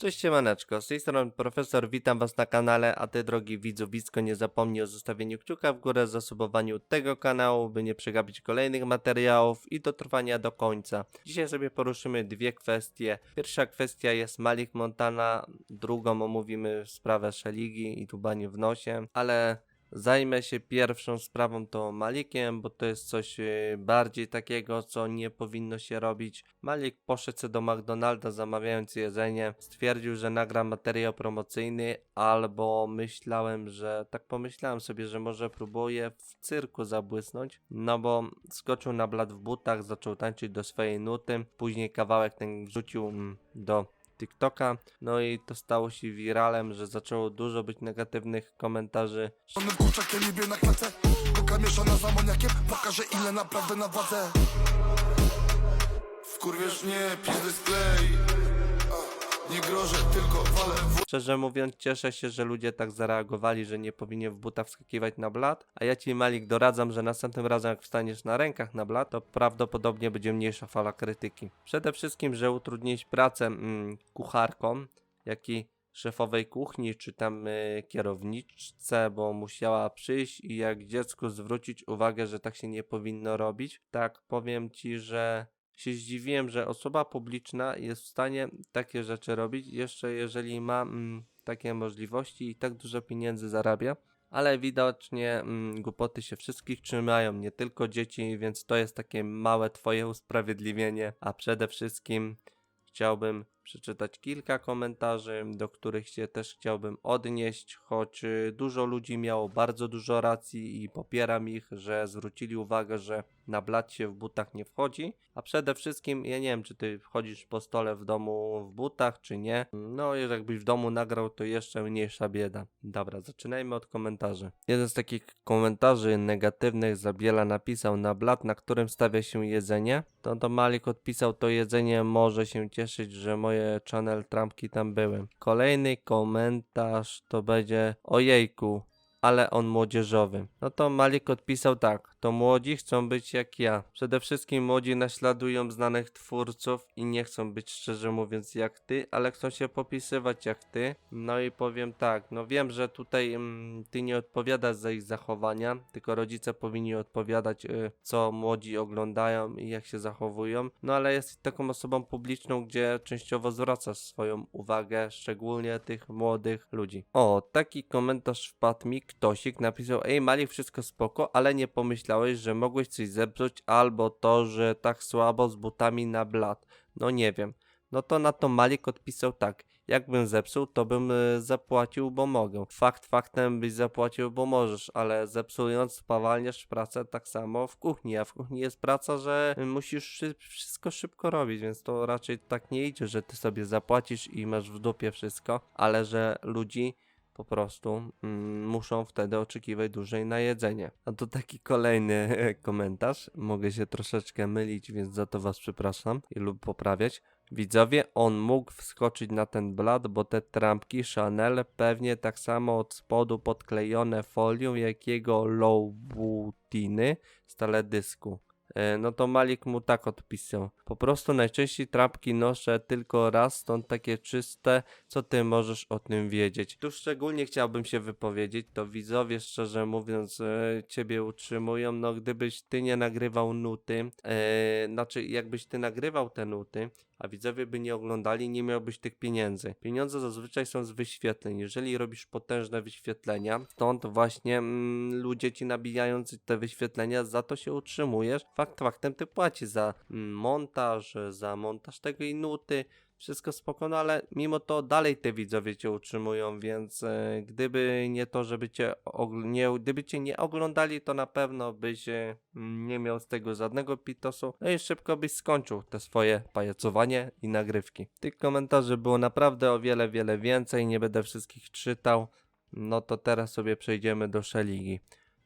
Cześć siemaneczko, z tej strony profesor, witam was na kanale, a ty drogi widzowisko nie zapomnij o zostawieniu kciuka w górę, zasubowaniu tego kanału, by nie przegapić kolejnych materiałów i dotrwania do końca. Dzisiaj sobie poruszymy dwie kwestie. Pierwsza kwestia jest Malik Montana, drugą omówimy sprawę Szeligi i tubanie w nosie, ale Zajmę się pierwszą sprawą to Malikiem, bo to jest coś y, bardziej takiego, co nie powinno się robić. Malik poszedł do McDonalda zamawiając jedzenie. Stwierdził, że nagra materiał promocyjny, albo myślałem, że tak pomyślałem sobie, że może próbuje w cyrku zabłysnąć. No bo skoczył na blat w butach, zaczął tańczyć do swojej nuty. Później kawałek ten wrzucił mm, do TikToka, no i to stało się wiralem, że zaczęło dużo być negatywnych komentarzy. Ile naprawdę na wadze Wkurwiesz mnie, sklej Nie grożę, tylko walę w Szczerze mówiąc, cieszę się, że ludzie tak zareagowali, że nie powinien w butach wskakiwać na blat, a ja ci Malik doradzam, że następnym razem jak wstaniesz na rękach na blat, to prawdopodobnie będzie mniejsza fala krytyki. Przede wszystkim, że utrudniłeś pracę mm, kucharkom, jak i szefowej kuchni, czy tam y, kierowniczce, bo musiała przyjść i jak dziecku zwrócić uwagę, że tak się nie powinno robić. Tak, powiem ci, że się zdziwiłem, że osoba publiczna jest w stanie takie rzeczy robić, jeszcze jeżeli ma mm, takie możliwości i tak dużo pieniędzy zarabia. Ale widocznie mm, głupoty się wszystkich trzymają, nie tylko dzieci, więc to jest takie małe twoje usprawiedliwienie. A przede wszystkim chciałbym przeczytać kilka komentarzy, do których się też chciałbym odnieść, choć y, dużo ludzi miało bardzo dużo racji i popieram ich, że zwrócili uwagę, że na blat się w butach nie wchodzi, a przede wszystkim ja nie wiem, czy ty wchodzisz po stole w domu w butach, czy nie. No, jakbyś w domu nagrał, to jeszcze mniejsza bieda. Dobra, zaczynajmy od komentarzy. Jeden z takich komentarzy negatywnych Zabiela napisał na blat, na którym stawia się jedzenie. To to Malik odpisał, to jedzenie może się cieszyć, że moje channel trampki tam były. Kolejny komentarz to będzie ojejku, ale on młodzieżowy. No to Malik odpisał tak, to młodzi chcą być jak ja. Przede wszystkim młodzi naśladują znanych twórców i nie chcą być szczerze mówiąc jak ty, ale chcą się popisywać jak ty. No i powiem tak, no wiem, że tutaj mm, ty nie odpowiadasz za ich zachowania, tylko rodzice powinni odpowiadać, y, co młodzi oglądają i jak się zachowują. No ale jesteś taką osobą publiczną, gdzie częściowo zwracasz swoją uwagę, szczególnie tych młodych ludzi. O, taki komentarz wpadł mi, ktośik napisał, ej Malik, wszystko spoko, ale nie pomyślałeś, że mogłeś coś zepsuć, albo to, że tak słabo z butami na blat. No nie wiem. No to na to Malik odpisał tak. Jakbym zepsuł, to bym y, zapłacił, bo mogę. Fakt faktem byś zapłacił, bo możesz, ale zepsując spowalniasz pracę tak samo w kuchni, a w kuchni jest praca, że musisz szy- wszystko szybko robić, więc to raczej tak nie idzie, że ty sobie zapłacisz i masz w dupie wszystko, ale że ludzi po prostu mm, muszą wtedy oczekiwać dłużej na jedzenie. A to taki kolejny komentarz. Mogę się troszeczkę mylić, więc za to was przepraszam lub poprawiać. Widzowie, on mógł wskoczyć na ten blat, bo te trampki Chanel pewnie tak samo od spodu podklejone folią jak jego low bootiny z teledysku. E, No to Malik mu tak odpisał. Po prostu najczęściej trampki noszę tylko raz, stąd takie czyste, co ty możesz o tym wiedzieć. Tu szczególnie chciałbym się wypowiedzieć, to widzowie szczerze mówiąc e, ciebie utrzymują, no gdybyś ty nie nagrywał nuty, e, znaczy jakbyś ty nagrywał te nuty, a widzowie by nie oglądali, nie miałbyś tych pieniędzy. Pieniądze zazwyczaj są z wyświetleń. Jeżeli robisz potężne wyświetlenia, stąd właśnie mm, ludzie ci nabijają te wyświetlenia, za to się utrzymujesz. Fakt faktem ty płacisz za mm, montaż, za montaż tego i nuty. Wszystko spoko, no ale mimo to dalej te widzowie cię utrzymują, więc e, gdyby nie to, żeby cię nie, gdyby cię nie oglądali, to na pewno byś e, nie miał z tego żadnego pitosu, no i szybko byś skończył te swoje pajacowanie i nagrywki. Tych komentarzy było naprawdę o wiele, wiele więcej, nie będę wszystkich czytał, no to teraz sobie przejdziemy do Szeligi.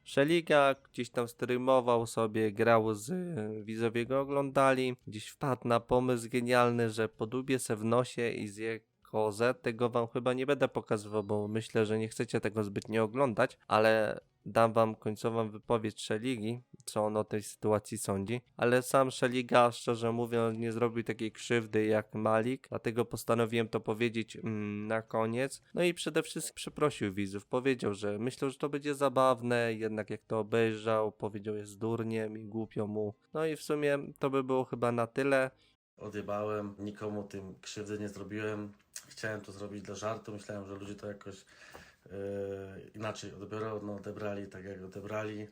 Szeliga gdzieś tam streamował sobie, grał z y, widzowie go oglądali, gdzieś wpadł na pomysł genialny, że podubie se w nosie i zje kozę. Tego wam chyba nie będę pokazywał, bo myślę, że nie chcecie tego zbytnio oglądać, ale dam wam końcową wypowiedź Szeligi, co on o tej sytuacji sądzi, ale sam Szeliga, szczerze mówiąc, nie zrobił takiej krzywdy jak Malik, dlatego postanowiłem to powiedzieć mm, na koniec. No i przede wszystkim przeprosił widzów, powiedział, że myślał, że to będzie zabawne, jednak jak to obejrzał, powiedział jest durniem i głupio mu. No i w sumie to by było chyba na tyle. odjebałem, nikomu tym krzywdy nie zrobiłem. Chciałem to zrobić dla żartu, myślałem, że ludzie to jakoś inaczej odbiorą, no odebrali tak jak odebrali.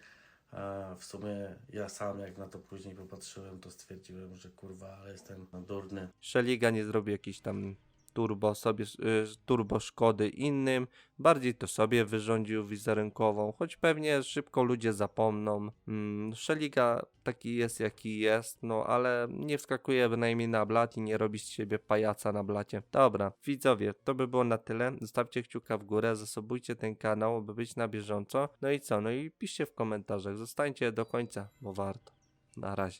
A w sumie ja sam jak na to później popatrzyłem, to stwierdziłem, że kurwa, ale jestem durny. Szeliga nie zrobi jakiś tam turbo sobie, y, turbo szkody innym, bardziej to sobie wyrządził wizerunkową, choć pewnie szybko ludzie zapomną. Mm, Szeliga taki jest jaki jest, no ale nie wskakuje bynajmniej na blat i nie robi z siebie pajaca na blacie. Dobra, widzowie, to by było na tyle. Zostawcie kciuka w górę, zasobujcie ten kanał, by być na bieżąco. No i co? No i piszcie w komentarzach, zostańcie do końca, bo warto. Na razie.